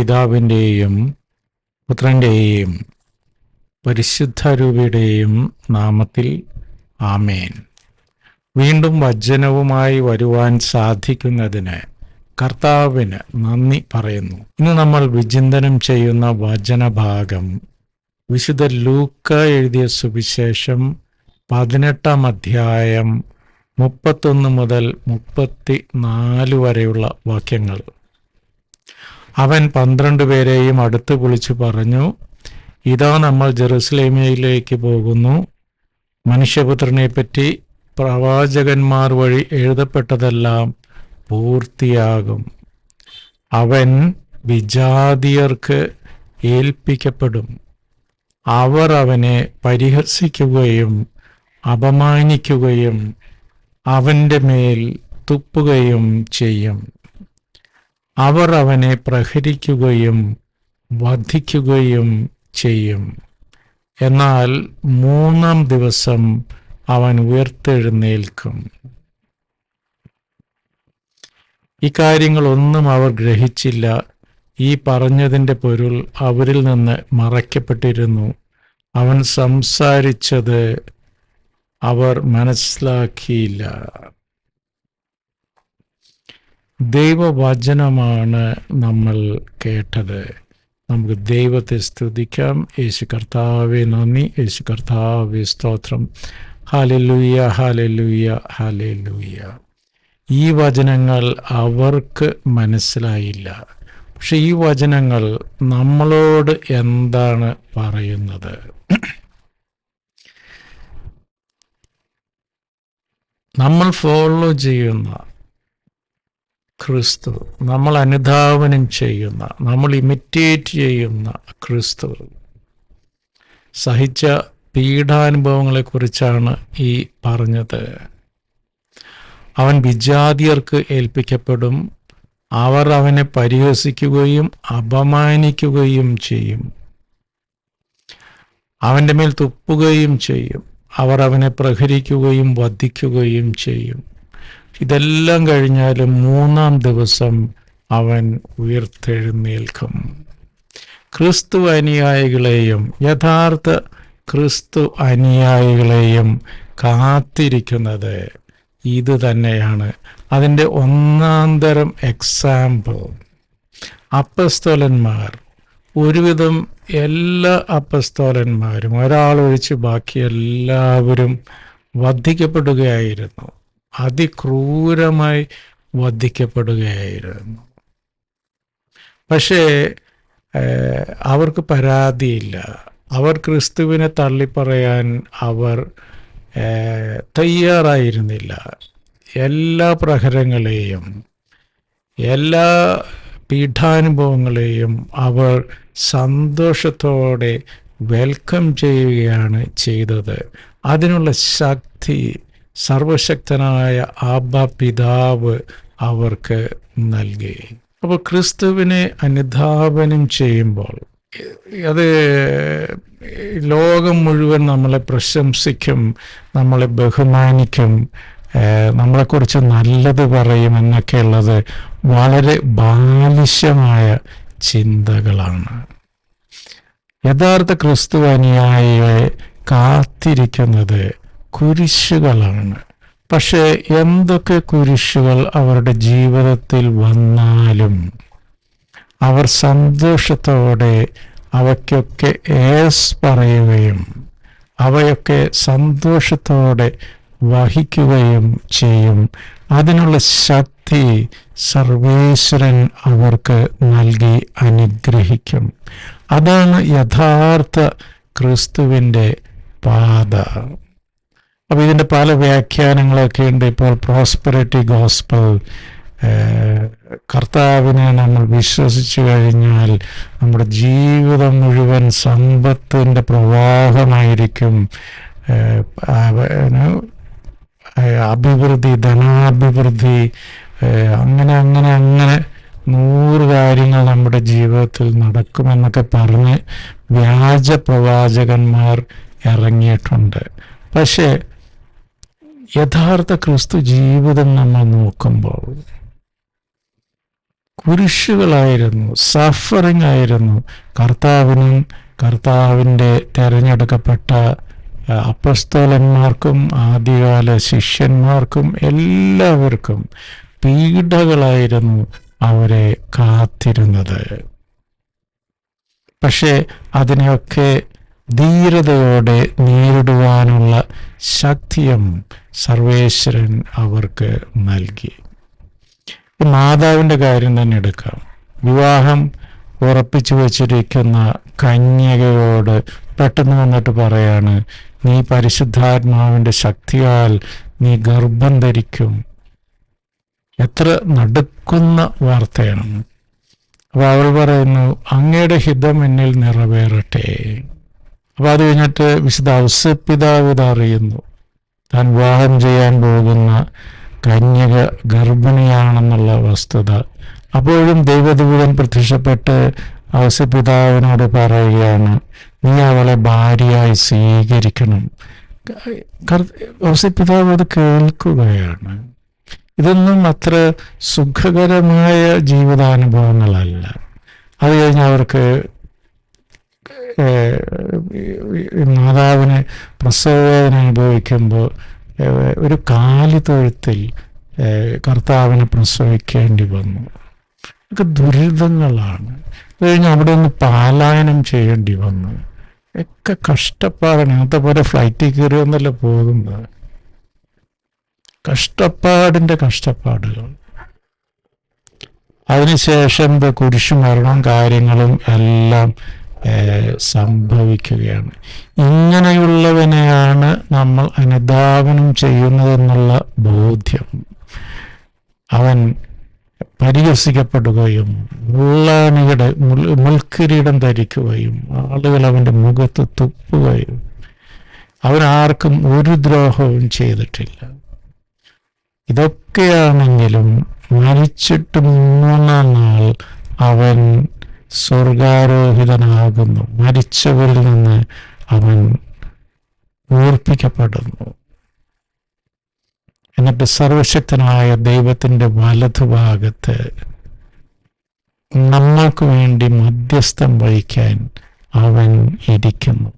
പിതാവിന്റെയും പുത്രന്റെയും പരിശുദ്ധരൂപിയുടെയും നാമത്തിൽ ആമേൻ. വീണ്ടും വചനവുമായി വരുവാൻ സാധിക്കുന്നതിന് കർത്താവിന് നന്ദി പറയുന്നു. ഇന്ന് നമ്മൾ വിചിന്തനം ചെയ്യുന്ന വചനഭാഗം വിശുദ്ധ ലൂക്ക എഴുതിയ സുവിശേഷം പതിനെട്ടാം അധ്യായം മുപ്പത്തൊന്ന് മുതൽ മുപ്പത്തി നാല് വരെയുള്ള വാക്യങ്ങൾ. അവൻ പന്ത്രണ്ട് പേരെയും അടുത്ത് വിളിച്ചു പറഞ്ഞു ഇതാ നമ്മൾ ജെറുസലേമിലേക്ക് പോകുന്നു. മനുഷ്യപുത്രനെ പറ്റി പ്രവാചകന്മാർ വഴി എഴുതപ്പെട്ടതെല്ലാം പൂർത്തിയാകും. അവൻ വിജാതിയർക്ക് ഏൽപ്പിക്കപ്പെടും. അവർ അവനെ പരിഹസിക്കുകയും അപമാനിക്കുകയും അവന്റെ മേൽ തുപ്പുകയും ചെയ്യും. അവർ അവനെ പ്രഹരിക്കുകയും വധിക്കുകയും ചെയ്യും. എന്നാൽ മൂന്നാം ദിവസം അവൻ ഉയർത്തെഴുന്നേൽക്കും. ഇക്കാര്യങ്ങളൊന്നും അവർ ഗ്രഹിച്ചില്ല. ഈ പറഞ്ഞതിന്റെ പൊരുൾ അവരിൽ നിന്ന് മറയ്ക്കപ്പെട്ടിരുന്നു. അവൻ സംസാരിച്ചത് അവർ മനസ്സിലാക്കിയില്ല. ദൈവവചനമാണ് നമ്മൾ കേട്ടത്. നമുക്ക് ദൈവത്തെ സ്തുതിക്കാം. യേശു കർത്താവെ നന്ദി. യേശു കർത്താവെ സ്തോത്രം. ഹാലലൂയ ഹാലലൂയ ഹാലലൂയ ഈ വചനങ്ങൾ അവർക്ക് മനസ്സിലായില്ല. പക്ഷെ ഈ വചനങ്ങൾ നമ്മളോട് എന്താണ് പറയുന്നത്? നമ്മൾ ഫോളോ ചെയ്യുന്ന ക്രിസ്തു. നമ്മൾ അനുധാവനം ചെയ്യുന്ന നമ്മൾ ഇമിറ്റേറ്റ് ചെയ്യുന്ന ക്രിസ്തു. സഹിച്ച പീഡാനുഭവങ്ങളെക്കുറിച്ചാണ് ഈ പറഞ്ഞത്. അവൻ വിജാതിയർക്ക് ഏൽപ്പിക്കപ്പെടും. അവർ അവനെ പരിഹസിക്കുകയും അപമാനിക്കുകയും ചെയ്യും. അവന്റെ മേൽ തുപ്പുകയും ചെയ്യും. അവർ അവനെ പ്രഹരിക്കുകയും വധിക്കുകയും ചെയ്യും. ഇതെല്ലാം കഴിഞ്ഞാലും മൂന്നാം ദിവസം അവൻ ഉയർത്തെഴുന്നേൽക്കും. ക്രിസ്തു അനുയായികളെയും യഥാർത്ഥ ക്രിസ്തു അനുയായികളെയും കാത്തിരിക്കുന്നത് ഇത് തന്നെയാണ്. അതിന്റെ ഒന്നാന്തരം എക്സാമ്പിൾ അപ്പസ്തോലന്മാർ. ഒരുവിധം എല്ലാ അപ്പസ്തോലന്മാരും ഒരാളൊഴിച്ച് ബാക്കി എല്ലാവരും വധിക്കപ്പെടുകയായിരുന്നു. അതിക്രൂരമായി വധിക്കപ്പെടുകയായിരുന്നു. പക്ഷേ അവർക്ക് പരാതിയില്ല. അവർ ക്രിസ്തുവിനെ തള്ളിപ്പറയാൻ അവർ തയ്യാറായിരുന്നില്ല. എല്ലാ പ്രഹരങ്ങളെയും എല്ലാ പീഠാനുഭവങ്ങളെയും അവർ സന്തോഷത്തോടെ വെൽക്കം ചെയ്യുകയാണ് ചെയ്തത്. അതിനുള്ള ശക്തി സർവശക്തനായ ആബ പിതാവ് അവർക്ക് നൽകി. അപ്പോൾ ക്രിസ്തുവിനെ അനുധാപനം ചെയ്യുമ്പോൾ അത് ലോകം മുഴുവൻ നമ്മളെ പ്രശംസിക്കും നമ്മളെ ബഹുമാനിക്കും നമ്മളെക്കുറിച്ച് നല്ലത് പറയും എന്നൊക്കെയുള്ളത് വളരെ ബാലിശ്യമായ ചിന്തകളാണ്. യഥാർത്ഥ ക്രിസ്തു അനുയായിയെ കാത്തിരിക്കുന്നത് കുരിശുകളാണ്. പക്ഷേ എന്തൊക്കെ കുരിശുകൾ അവരുടെ ജീവിതത്തിൽ വന്നാലും അവർ സന്തോഷത്തോടെ അവയ്ക്കൊക്കെ ഏസ് പറയുകയും അവയൊക്കെ സന്തോഷത്തോടെ വഹിക്കുകയും ചെയ്യും. അതിനുള്ള ശക്തി സർവേശ്വരൻ അവർക്ക് നൽകി അനുഗ്രഹിക്കും. അതാണ് യഥാർത്ഥ ക്രിസ്തുവിന്റെ പാത. അപ്പോൾ ഇതിന്റെ പല വ്യാഖ്യാനങ്ങളൊക്കെ ഉണ്ട്. ഇപ്പോൾ പ്രോസ്പെറിറ്റി ഗോസ്പൽ കർത്താവിനെ നമ്മൾ വിശ്വസിച്ചു കഴിഞ്ഞാൽ നമ്മുടെ ജീവിതം മുഴുവൻ സമ്പത്തിന്റെ പ്രവാഹമായിരിക്കും. അഭിവൃദ്ധി ധനാഭിവൃദ്ധി അങ്ങനെ അങ്ങനെ അങ്ങനെ നൂറ് കാര്യങ്ങൾ നമ്മുടെ ജീവിതത്തിൽ നടക്കുമെന്നൊക്കെ പറഞ്ഞ് വ്യാജ പ്രവാചകന്മാർ ഇറങ്ങിയിട്ടുണ്ട്. പക്ഷേ യഥാർത്ഥ ക്രിസ്തു ജീവിതം നമ്മൾ നോക്കുമ്പോൾ കുരിശുകളായിരുന്നു സഫറിങ് ആയിരുന്നു. കർത്താവിനും കർത്താവിന്റെ തിരഞ്ഞെടുക്കപ്പെട്ട അപ്രസ്തോലന്മാർക്കും ആദ്യകാല ശിഷ്യന്മാർക്കും എല്ലാവർക്കും പീഡകളായിരുന്നു അവരെ കാത്തിരുന്നത്. പക്ഷേ അതിനെയൊക്കെ ധീരതയോടെ നേരിടുവാനുള്ള ശക്തിയും സർവേശ്വരൻ അവർക്ക് നൽകി. മാതാവിന്റെ കാര്യം തന്നെ എടുക്കാം. വിവാഹം ഉറപ്പിച്ചു വച്ചിരിക്കുന്ന കന്യകയോട് പെട്ടെന്ന് വന്നിട്ട് പറയാണ് നീ പരിശുദ്ധാത്മാവിന്റെ ശക്തിയാൽ നീ ഗർഭം ധരിക്കും. എത്ര നടുക്കുന്ന വാർത്തയാണ്. അപ്പൊ അവൾ പറയുന്നു അങ്ങയുടെ ഹിതം എന്നിൽ നിറവേറട്ടെ. അപ്പൊ അത് കഴിഞ്ഞിട്ട് വിശുദ്ധ ഔസപ്പിതാവ് ഇത് അറിയുന്നു. താൻ വിവാഹം ചെയ്യാൻ പോകുന്ന കന്യക ഗർഭിണിയാണെന്നുള്ള വസ്തുത. അപ്പോഴും ദൈവദൂതൻ പ്രത്യക്ഷപ്പെട്ട് ഔസപിതാവിനോട് പറയുകയാണ് നീ അവളെ ഭാര്യയായി സ്വീകരിക്കണം. ഔസപിതാവ് അത് കേൾക്കുകയാണ്. ഇതൊന്നും അത്ര സുഖകരമായ ജീവിതാനുഭവങ്ങളല്ല. അത് കഴിഞ്ഞ് അവർക്ക് മാതാവിന് പ്രസവവേദന അനുഭവിക്കുമ്പോൾ ഒരു കാലിതൊഴുത്തിൽ കർത്താവിനെ പ്രസവിക്കേണ്ടി വന്നു. ഒക്കെ ദുരിതങ്ങളാണ്. കഴിഞ്ഞ് അവിടെ നിന്ന് പാലായനം ചെയ്യേണ്ടി വന്നു. ഒക്കെ കഷ്ടപ്പാടാണ്. അങ്ങനത്തെ പോലെ ഫ്ലൈറ്റിൽ കയറിയൊന്നല്ല പോകുന്നത്? കഷ്ടപ്പാടിന്റെ കഷ്ടപ്പാടുകൾ. അതിനുശേഷം കുരിശുമരണം കാര്യങ്ങളും എല്ലാം സംഭവിക്കുകയാണ്. ഇങ്ങനെയുള്ളവനെയാണ് നമ്മൾ അനുധാവനം ചെയ്യുന്നതെന്നുള്ള ബോധ്യം. അവൻ പരിഹസിക്കപ്പെടുകയും മുള്ളാണിയുടെ മുൽ മുൽക്കിരീടം ധരിക്കുകയും ആളുകൾ അവന്റെ മുഖത്ത് തുപ്പുകയും അവനാർക്കും ഒരു ദ്രോഹവും ചെയ്തിട്ടില്ല. ഇതൊക്കെയാണെങ്കിലും മരിച്ചിട്ട് മൂന്നാം നാൾ അവൻ സ്വർഗാരോഹിതനാകുന്നു. മരിച്ചവരിൽ നിന്ന് അവൻ ഓർപ്പിക്കപ്പെടുന്നു എന്നിട്ട് സർവശക്തനായ ദൈവത്തിന്റെ വലതുഭാഗത്ത് നമ്മൾക്ക് വേണ്ടി മധ്യസ്ഥം വഹിക്കാൻ അവൻ ഇരിക്കുന്നു.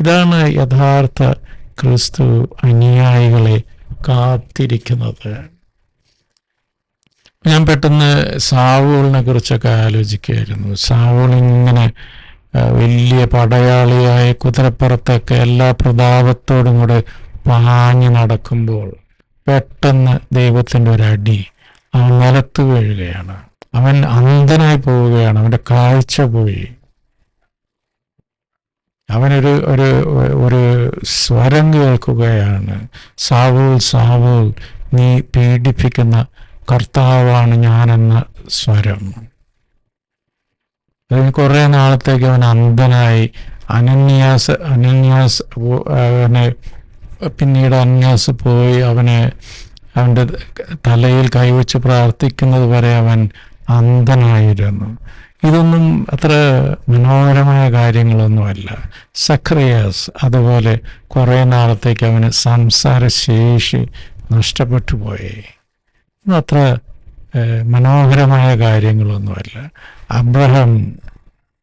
ഇതാണ് യഥാർത്ഥ ക്രിസ്തു അനുയായികളെ കാത്തിരിക്കുന്നത്. ഞാൻ പെട്ടെന്ന് സാവോളിനെ കുറിച്ചൊക്കെ ആലോചിക്കുകയായിരുന്നു. സാവോൾ ഇങ്ങനെ വലിയ പടയാളിയായ കുതിരപ്പുറത്തൊക്കെ എല്ലാ പ്രതാപത്തോടും കൂടെ പാഞ്ഞു നടക്കുമ്പോൾ പെട്ടെന്ന് ദൈവത്തിന്റെ ഒരടി അവൻ നിലത്ത് വീഴുകയാണ്. അവൻ അന്ധനായി പോവുകയാണ് അവന്റെ കാഴ്ച പോയി. അവനൊരു ഒരു ഒരു സ്വരം കേൾക്കുകയാണ് സാവൂൾ സാവൂൾ നീ പീഡിപ്പിക്കുന്ന കർത്താവാണ് ഞാനെന്ന സ്വരം. അതിന് കുറേ നാളത്തേക്ക് അവൻ അന്ധനായി. അനന്യാസ് അനന്യാസ് അവനെ പിന്നീട് അന്യാസ് പോയി അവനെ അവന്റെ തലയിൽ കൈവച്ച് പ്രാർത്ഥിക്കുന്നത് വരെ അവൻ അന്ധനായിരുന്നു. ഇതൊന്നും അത്ര മനോഹരമായ കാര്യങ്ങളൊന്നുമല്ല. സക്രിയാസ് അതുപോലെ കുറേ നാളത്തേക്ക് അവന് സംസാരശേഷി നഷ്ടപ്പെട്ടു പോയി. അത്ര മനോഹരമായ കാര്യങ്ങളൊന്നുമല്ല. അബ്രഹാം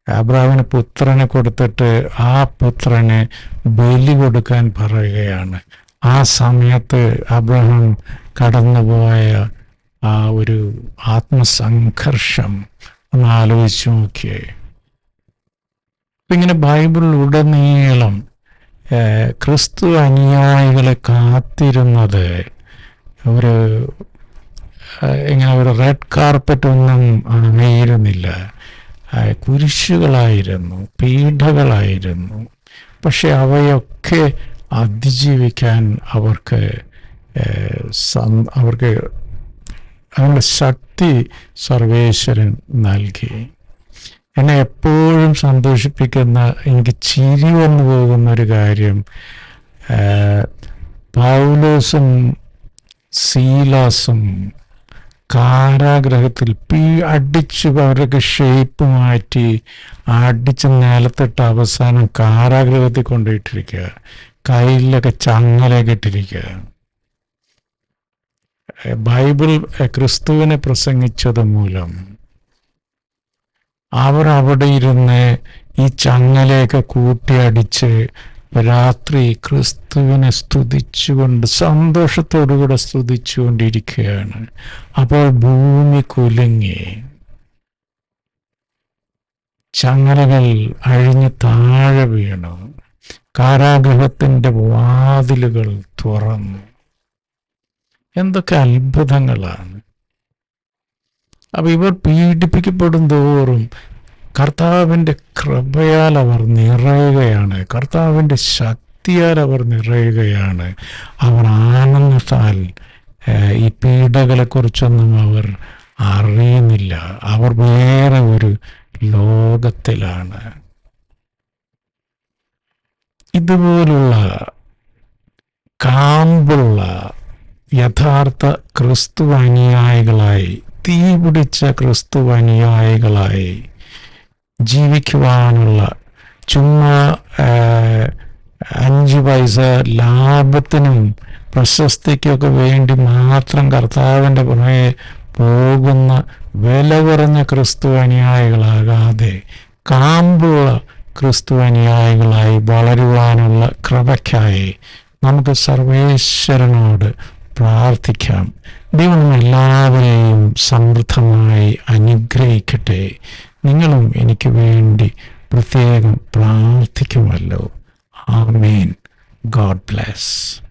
അബ്രഹാമിന് പുത്രനെ കൊടുത്തിട്ട് ആ പുത്രനെ ബലി കൊടുക്കാൻ പറയുകയാണ്. ആ സമയത്ത് അബ്രഹാം കടന്നുപോയ ആ ഒരു ആത്മസംഘർഷം ഒന്ന് ആലോചിച്ചു നോക്കിയേ. ഇങ്ങനെ ബൈബിൾ ഉടനീളം ക്രിസ്തു അനുയായികളെ കാത്തിരുന്നത് ഒരു ഇങ്ങനെ ഒരു റെഡ് കാർപ്പറ്റ് ഒന്നും ആയിരുന്നില്ല ആ, കുരിശുകളായിരുന്നു പീഠകളായിരുന്നു. പക്ഷെ അവയൊക്കെ അതിജീവിക്കാൻ അവർക്ക് അവർക്ക് അതിനുള്ള ശക്തി സർവേശ്വരൻ നൽകി. എന്നെ എപ്പോഴും സന്തോഷിപ്പിക്കുന്ന എനിക്ക് ചിരി വന്നു പോകുന്ന ഒരു കാര്യം പൗലോസും സീലാസും കാരാഗ്രഹത്തിൽ പീ അടിച്ച് അവരൊക്കെ ഷേപ്പ് മാറ്റി അടിച്ച് നിലത്തിട്ട് അവസാനം കാരാഗ്രഹത്തിൽ കൊണ്ടുപോയിട്ടിരിക്കുക. കയ്യിലൊക്കെ ചങ്ങലയൊക്കെ ഇട്ടിരിക്കുക. ബൈബിൾ ക്രിസ്തുവിനെ പ്രസംഗിച്ചത് മൂലം അവർ അവിടെ ഇരുന്ന് ഈ ചങ്ങലയൊക്കെ കൂട്ടിയടിച്ച് രാത്രി ക്രിസ്തുവിനെ സ്തുതിച്ചുകൊണ്ട് സന്തോഷത്തോടുകൂടെ സ്തുതിച്ചുകൊണ്ടിരിക്കുകയാണ്. അപ്പോൾ ഭൂമി കുലുങ്ങി. ചങ്ങലകൾ അഴിഞ്ഞ് താഴെ വീണു. കാരാഗ്രഹത്തിന്റെ വാതിലുകൾ തുറന്നു. എന്തൊക്കെ അത്ഭുതങ്ങളാണ്. അപ്പൊ ഇവർ പീഡിപ്പിക്കപ്പെടും തോറും കർത്താവിന്റെ കൃപയാൽ അവർ നിറയുകയാണ്. കർത്താവിന്റെ ശക്തിയാൽ അവർ നിറയുകയാണ്. അവർ ആനന്ദത്താൽ ഈ പീഡകളെക്കുറിച്ചൊന്നും അവർ അറിയുന്നില്ല. അവർ വേറെ ഒരു ലോകത്തിലാണ്. ഇതുപോലുള്ള കാമ്പുള്ള യഥാർത്ഥ ക്രിസ്തു അനുയായികളായി തീപിടിച്ച ക്രിസ്തു അനുയായികളായി ജീവിക്കുവാനുള്ള ചുമ്മാ അഞ്ച് പൈസ ലാഭത്തിനും പ്രശസ്തിക്കൊക്കെ വേണ്ടി മാത്രം കർത്താവിന്റെ പുറമേ പോകുന്ന വില കുറഞ്ഞ ക്രിസ്തു അനുയായികളാകാതെ കാമ്പുള്ള ക്രിസ്തു അനുയായികളായി വളരുവാനുള്ള കൃപയ്ക്കായി നമുക്ക് സർവേശ്വരനോട് പ്രാർത്ഥിക്കാം. ദൈവം എല്ലാവരെയും സമൃദ്ധമായി അനുഗ്രഹിക്കട്ടെ. നിങ്ങളും എനിക്ക് വേണ്ടി പ്രത്യേകം പ്രാർത്ഥിക്കുമല്ലോ. ആമേൻ. God bless.